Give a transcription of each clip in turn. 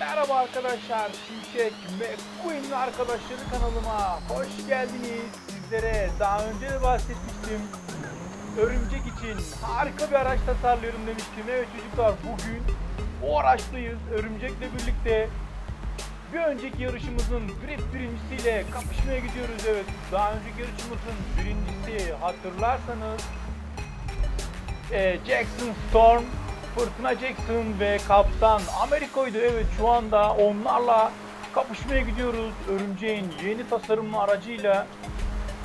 Merhaba arkadaşlar, Şimşek McQueen ve arkadaşları kanalıma hoş geldiniz. Sizlere daha önce de bahsetmiştim. Örümcek için harika bir araç tasarlıyorum demiştim. Evet çocuklar bugün o araçtayız. Örümcekle birlikte bir önceki yarışımızın drift birincisiyle kapışmaya gidiyoruz. Evet daha önceki yarışımızın birincisi hatırlarsanız e, Jackson Storm, Fırtına Jackson ve Kaptan Amerika'ydı. Evet şu anda onlarla kapışmaya gidiyoruz. Örümceğin yeni tasarımlı aracıyla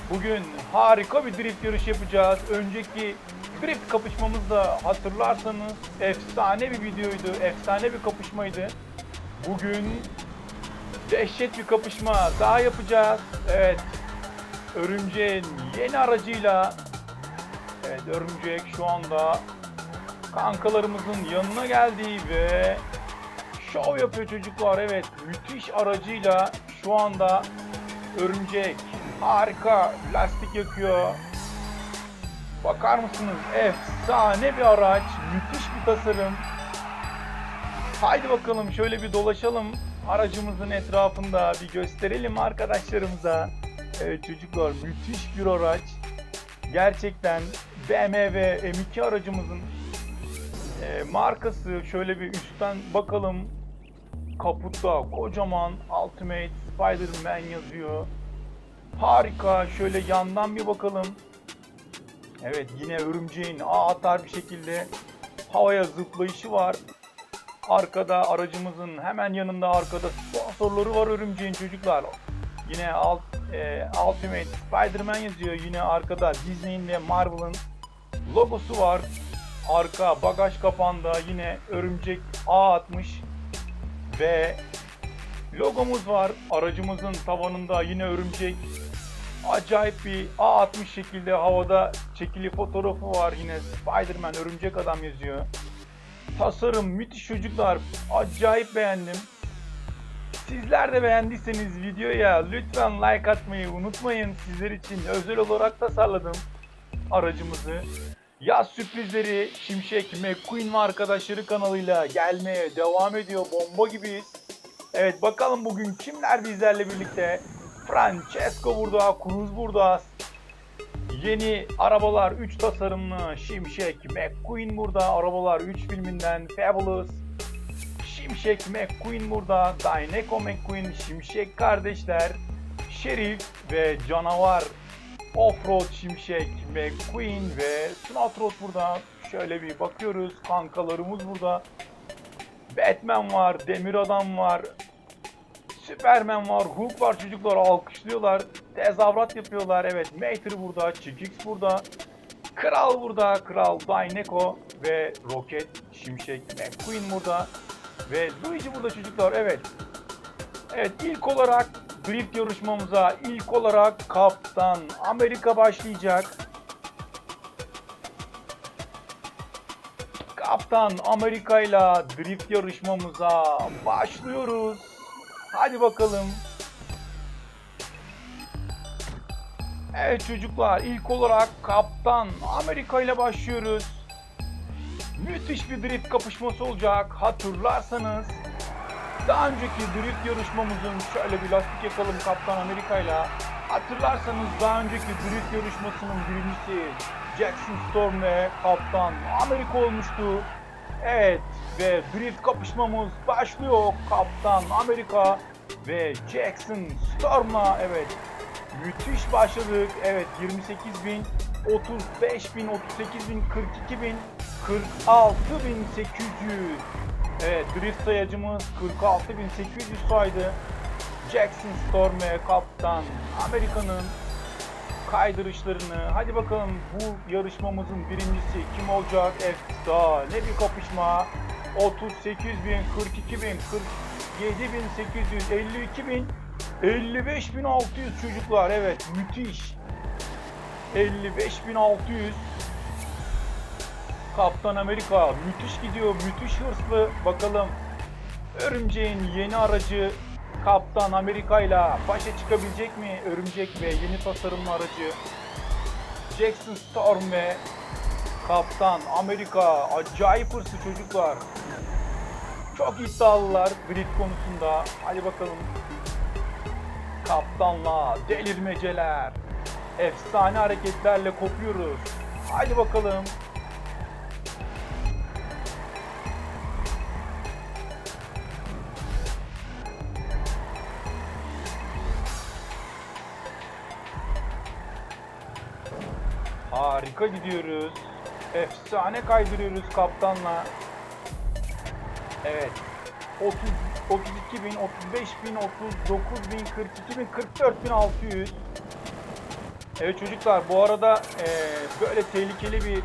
bugün harika bir drift yarışı yapacağız. Önceki drift kapışmamızda hatırlarsanız efsane bir videoydu, efsane bir kapışmaydı. Bugün dehşet bir kapışma daha yapacağız. Evet, Örümceğin yeni aracıyla Evet örümcek şu anda kankalarımızın yanına geldi ve şov yapıyor çocuklar. Evet müthiş aracıyla şu anda örümcek harika lastik yakıyor. Bakar mısınız? Efsane bir araç, müthiş bir tasarım. Haydi bakalım şöyle bir dolaşalım aracımızın etrafında bir gösterelim arkadaşlarımıza. Evet çocuklar müthiş bir araç. Gerçekten BMW M2 aracımızın e, markası şöyle bir üstten bakalım. Kaputta kocaman Ultimate Spider-Man yazıyor. Harika. Şöyle yandan bir bakalım. Evet yine örümceğin ağ atar bir şekilde havaya zıplayışı var. Arkada aracımızın hemen yanında arkada sponsorları var örümceğin çocuklar. Yine alt, e, Ultimate Spider-Man yazıyor. Yine arkada Disney'in ve Marvel'ın logosu var. Arka bagaj kapağında yine örümcek ağ atmış ve logomuz var. Aracımızın tavanında yine örümcek acayip bir ağ atmış şekilde havada çekili fotoğrafı var. Yine Spider-Man örümcek adam yazıyor. Tasarım müthiş çocuklar. Acayip beğendim. Sizler de beğendiyseniz videoya lütfen like atmayı unutmayın. Sizler için özel olarak tasarladım aracımızı. Yaz sürprizleri Şimşek McQueen ve arkadaşları kanalıyla gelmeye devam ediyor. Bomba gibiyiz. Evet bakalım bugün kimler bizlerle birlikte. Francesco burada, Cruz burada. Yeni arabalar 3 tasarımlı Şimşek McQueen burada. Arabalar 3 filminden Fabulous. Şimşek McQueen burada. Dyneco McQueen, Şimşek kardeşler. Şerif ve Canavar Offroad Şimşek McQueen ve Snotroad burada. Şöyle bir bakıyoruz. Kankalarımız burada. Batman var, Demir Adam var. Superman var, Hulk var çocuklar alkışlıyorlar. Tezahürat yapıyorlar. Evet, Mater burada, Chickix burada. Kral burada, Kral Dyneco ve Rocket Şimşek McQueen burada. Ve Luigi burada çocuklar. Evet. Evet ilk olarak drift yarışmamıza ilk olarak Kaptan Amerika başlayacak. Kaptan Amerika ile drift yarışmamıza başlıyoruz. Hadi bakalım. Evet çocuklar ilk olarak Kaptan Amerika ile başlıyoruz. Müthiş bir drift kapışması olacak. Hatırlarsanız daha önceki drift yarışmamızın şöyle bir lastik yakalım Kaptan Amerika ile. Hatırlarsanız daha önceki drift yarışmasının birincisi Jackson Storm ve Kaptan Amerika olmuştu. Evet ve drift kapışmamız başlıyor. Kaptan Amerika ve Jackson Storm'la evet müthiş başladık. Evet 28 bin, 35 bin, 38 bin, 42 bin, 46 bin 800. Evet drift sayacımız 46.800 saydı. Jackson Storm ve Kaptan Amerika'nın kaydırışlarını. Hadi bakalım bu yarışmamızın birincisi kim olacak? Efsane bir kapışma. 38 bin, 42 bin, 47 bin 800, 52 bin, 55 bin 600 çocuklar. Evet müthiş. 55 bin 600. Kaptan Amerika müthiş gidiyor, müthiş hırslı. Bakalım Örümceğin yeni aracı Kaptan Amerika ile başa çıkabilecek mi? Örümcek ve yeni tasarımlı aracı Jackson Storm ve Kaptan Amerika acayip hırslı çocuklar. Çok iddialılar drift konusunda. Hadi bakalım. Kaptanla delirmeceler. Efsane hareketlerle kopuyoruz. Hadi bakalım. Harika gidiyoruz. Efsane kaydırıyoruz kaptanla. Evet. 30 32 bin, 35 bin, 39 bin, 42 bin, 44 bin 600. Evet çocuklar bu arada eee, böyle tehlikeli bir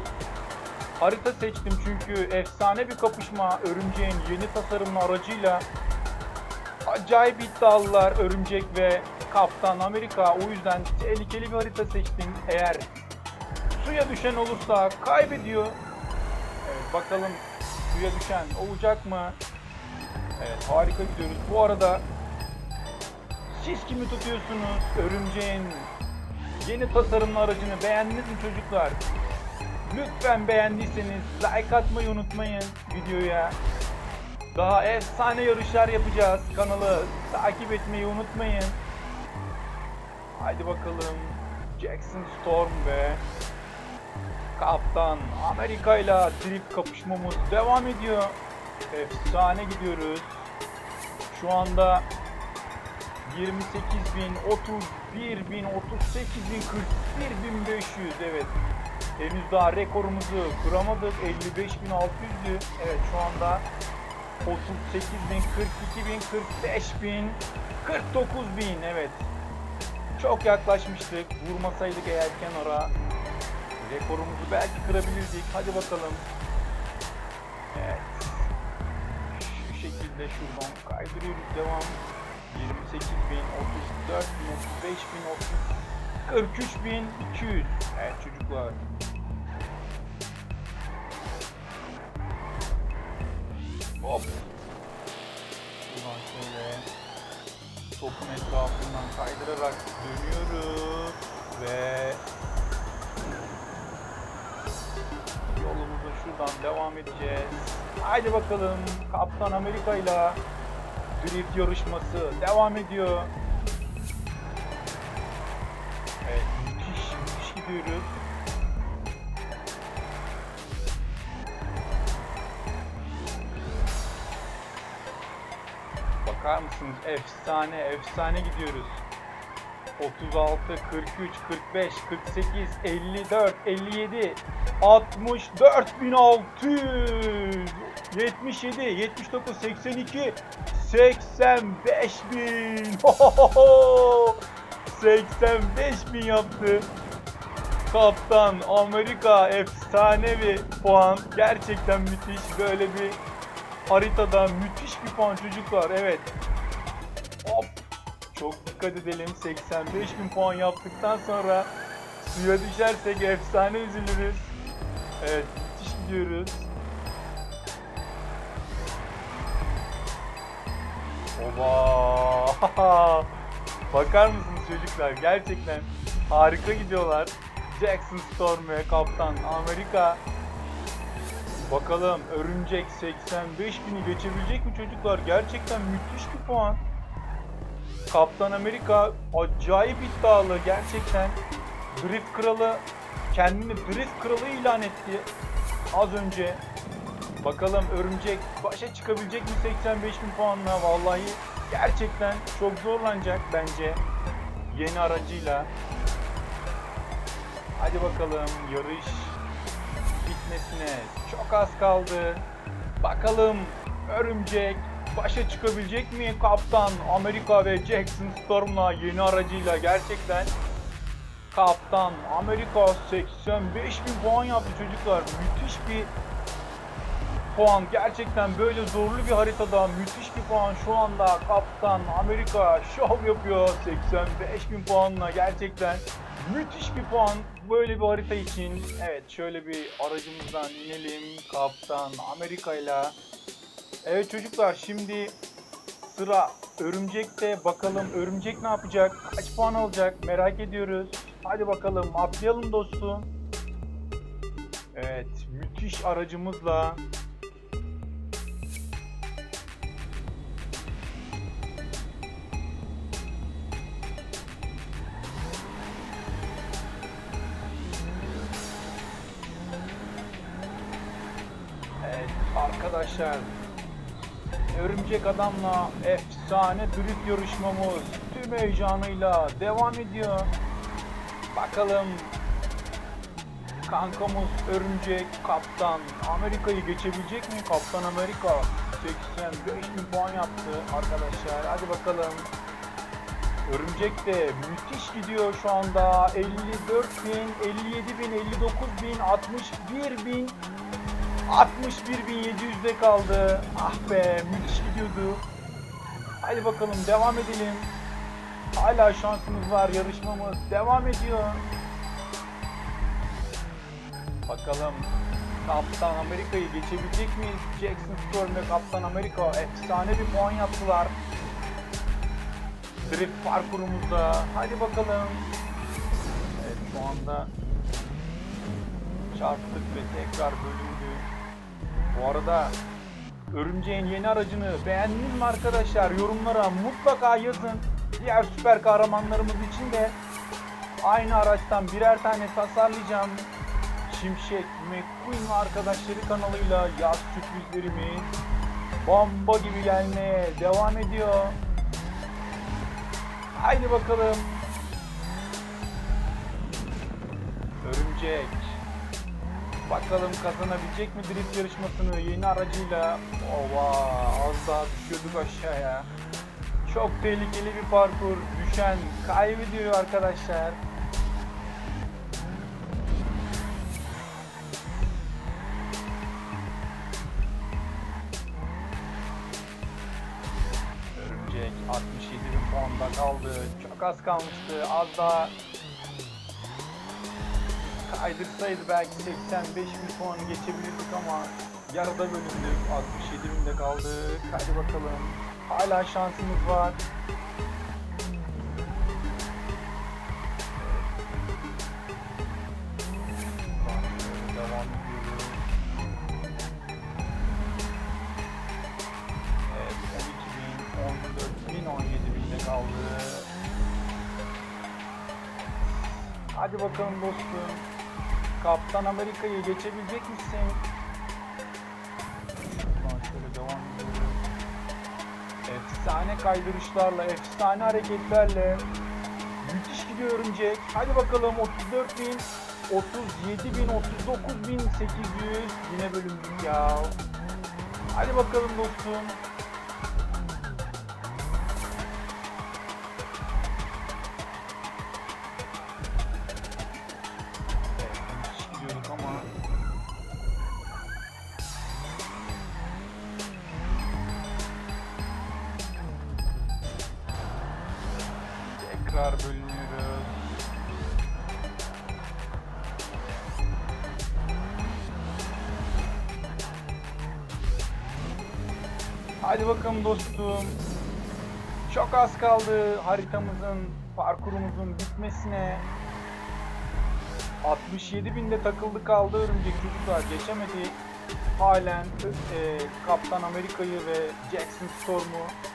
harita seçtim çünkü efsane bir kapışma örümceğin yeni tasarımlı aracıyla acayip iddialılar örümcek ve kaptan Amerika o yüzden tehlikeli bir harita seçtim. Eğer suya düşen olursa kaybediyor. Evet bakalım suya düşen olacak mı? Evet harika gidiyoruz. Bu arada siz kimi tutuyorsunuz? Örümceğin yeni tasarımlı aracını beğendiniz mi çocuklar? Lütfen beğendiyseniz like atmayı unutmayın videoya. Daha efsane yarışlar yapacağız. Kanalı takip etmeyi unutmayın. Haydi bakalım. Jackson Storm ve Kaptan Amerika ile drift kapışmamız devam ediyor. Efsane gidiyoruz. Şu anda 28 bin, 31 bin, 38 bin, 41 bin 500 evet. Henüz daha rekorumuzu kıramadık. 55 bin 600'dü. Evet şu anda 38 bin, 42 bin, 45 bin, 49 bin evet. Çok yaklaşmıştık. Vurmasaydık eğer kenara rekorumuzu belki kırabilirdik. Hadi bakalım. Evet. Şu şekilde şuradan kaydırıyoruz. Devam. 28 bin, 34 bin, 35 bin, 30, 43 bin, 200. Evet çocuklar. Hop. Buradan şöyle topun etrafından kaydırarak dönüyoruz ve şuradan devam edeceğiz. Haydi bakalım Kaptan Amerika ile drift yarışması devam ediyor. Evet müthiş müthiş gidiyoruz. Bakar mısınız? Efsane, efsane gidiyoruz. 36, 43, 45, 48, 54, 57, 64 bin 600, 77, 79, 82, 85 bin. 85 bin yaptı. Kaptan Amerika efsane bir puan. Gerçekten müthiş. Böyle bir haritada müthiş bir puan çocuklar. Evet. Hop. Çok dikkat edelim. 85 bin puan yaptıktan sonra suya düşersek efsane üzülürüz. Evet. Müthiş gidiyoruz. Oba! Bakar mısınız çocuklar? Gerçekten harika gidiyorlar. Jackson Storm ve Kaptan Amerika. Bakalım Örümcek 85 bini geçebilecek mi çocuklar? Gerçekten müthiş bir puan. Kaptan Amerika acayip iddialı gerçekten. Drift kralı kendini drift kralı ilan etti az önce. Bakalım Örümcek başa çıkabilecek mi 85 bin puanla? Vallahi gerçekten çok zorlanacak bence yeni aracıyla. Hadi bakalım yarış bitmesine çok az kaldı. Bakalım Örümcek başa çıkabilecek mi Kaptan Amerika ve Jackson Storm'la yeni aracıyla gerçekten Kaptan Amerika 85 bin puan yaptı çocuklar. Müthiş bir puan. Gerçekten böyle zorlu bir haritada müthiş bir puan. Şu anda Kaptan Amerika şov yapıyor. 85 bin puanla gerçekten müthiş bir puan. Böyle bir harita için. Evet şöyle bir aracımızdan inelim. Kaptan Amerika ile. Evet çocuklar şimdi sıra örümcekte. Bakalım örümcek ne yapacak? Kaç puan alacak? Merak ediyoruz. Hadi bakalım atlayalım dostum. Evet müthiş aracımızla Evet arkadaşlar Örümcek Adam'la efsane drift yarışmamız tüm heyecanıyla devam ediyor. Bakalım kankamız Örümcek Kaptan Amerika'yı geçebilecek mi? Kaptan Amerika 85 bin puan yaptı arkadaşlar. Hadi bakalım. Örümcek de müthiş gidiyor şu anda. 54 bin, 57 bin, 59 bin, 61 bin, 61 bin 700'de kaldı. Ah be müthiş gidiyordu. Hadi bakalım devam edelim. Hala şansımız var. Yarışmamız devam ediyor. Bakalım Kaptan Amerika'yı geçebilecek miyiz? Jackson Storm ve Kaptan Amerika efsane bir puan yaptılar. Drift parkurumuzda. Hadi bakalım. Evet şu anda çarptık ve tekrar bölündü. Bu arada Örümceğin yeni aracını beğendiniz mi arkadaşlar? Yorumlara mutlaka yazın. Diğer süper kahramanlarımız için de aynı araçtan birer tane tasarlayacağım. Şimşek McQueen arkadaşları kanalıyla yaz sürprizlerimiz bomba gibi gelmeye devam ediyor. Haydi bakalım. Örümcek. Bakalım kazanabilecek mi drift yarışmasını yeni aracıyla. Ova az daha düşüyorduk aşağıya. Çok tehlikeli bir parkur. Düşen kaybediyor arkadaşlar. Örümcek 67 bin puanda kaldı. Çok az kalmıştı. Az daha kaydırsaydı belki 85 bin puan geçebilirdik ama yarıda bölündük. 67 binde kaldık. Hadi bakalım. Hala şansımız var. Devam ediyoruz. Evet, 12 bin, 14 bin, 17 binde kaldı. Hadi bakalım dostum. Kaptan Amerika'yı geçebilecek misin? Şuradan şöyle devam ediyoruz. Efsane kaydırışlarla, efsane hareketlerle müthiş gidiyor örümcek. Hadi bakalım 34 bin, 37 bin, 39 bin 800 yine bölündük ya. Hadi bakalım dostum. Tekrar bölünüyoruz. Hadi bakalım dostum. Çok az kaldı haritamızın, parkurumuzun bitmesine. 67 binde takıldı kaldı örümcek çocuklar geçemedi. Halen e, Kaptan Amerika'yı ve Jackson Storm'u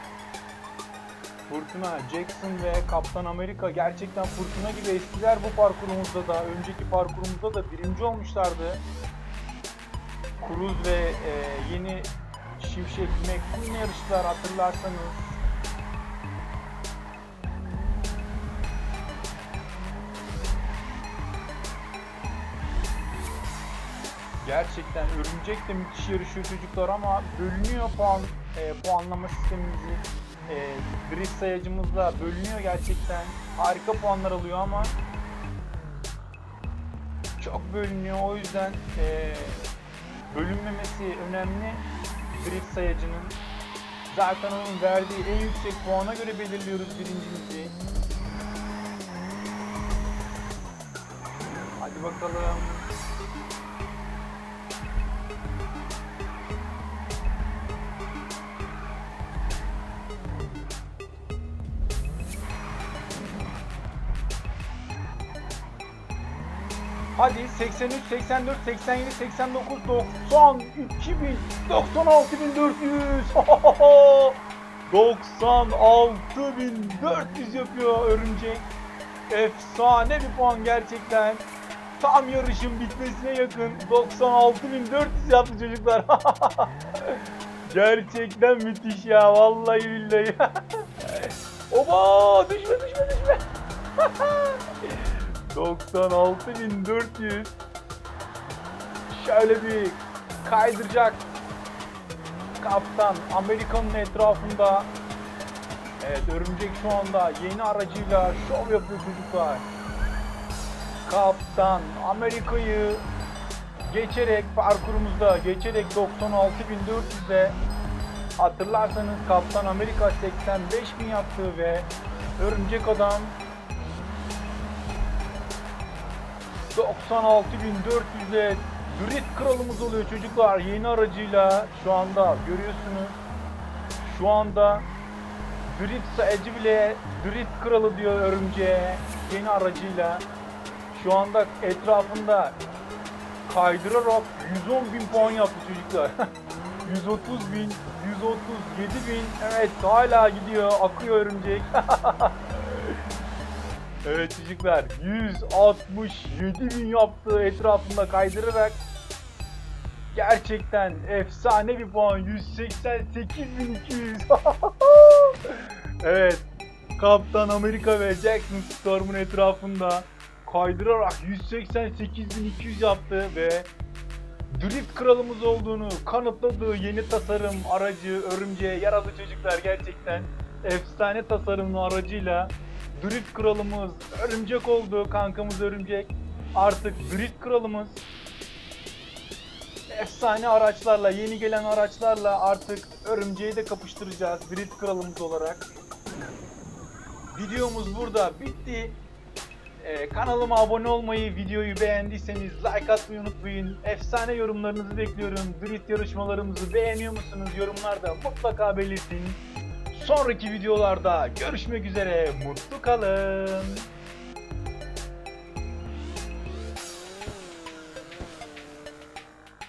Fırtına, Jackson ve Kaptan Amerika gerçekten fırtına gibi eskiler bu parkurumuzda da. Önceki parkurumuzda da birinci olmuşlardı. Cruz ve e, yeni Şimşek McQueen yarıştılar hatırlarsanız. Gerçekten örümcek de müthiş yarışıyor çocuklar ama bölünüyor puan e, puanlama sistemimizi e, drift sayacımızla bölünüyor gerçekten. Harika puanlar alıyor ama çok bölünüyor. O yüzden e, bölünmemesi önemli drift sayacının. Zaten onun verdiği en yüksek puana göre belirliyoruz birincimizi. Hadi bakalım. Hadi 83, 84, 87, 89, 90, 2000, 96.400. 96.400 yapıyor örümcek. Efsane bir puan gerçekten. Tam yarışın bitmesine yakın 96.400 yaptı çocuklar. Gerçekten müthiş ya vallahi billahi. Oba düşme düşme düşme. 96.400 Şöyle bir kaydıracak kaptan Amerika'nın etrafında. Evet örümcek şu anda yeni aracıyla şov yapıyor çocuklar. Kaptan Amerika'yı geçerek parkurumuzda geçerek 96.400'de hatırlarsanız Kaptan Amerika 85.000 yaptı ve Örümcek Adam 96.400'e Drift kralımız oluyor çocuklar yeni aracıyla şu anda görüyorsunuz. Şu anda Drift sayıcı bile Drift kralı diyor örümceğe yeni aracıyla. Şu anda etrafında kaydırarak 110 bin puan yaptı çocuklar. 130 bin, 137 bin, evet hala gidiyor, akıyor örümcek. evet çocuklar, 167 bin yaptı etrafında kaydırarak. Gerçekten efsane bir puan, 188.200. evet, Kaptan Amerika ve Jackson Storm'un etrafında kaydırarak 188.200 yaptı ve Drift kralımız olduğunu kanıtladığı yeni tasarım aracı örümceğe yaradı çocuklar gerçekten efsane tasarımlı aracıyla Drift kralımız örümcek oldu kankamız örümcek artık Drift kralımız efsane araçlarla yeni gelen araçlarla artık örümceği de kapıştıracağız Drift kralımız olarak videomuz burada bitti ee, kanalıma abone olmayı, videoyu beğendiyseniz like atmayı unutmayın. Efsane yorumlarınızı bekliyorum. Drift yarışmalarımızı beğeniyor musunuz? Yorumlarda mutlaka belirtin. Sonraki videolarda görüşmek üzere. Mutlu kalın.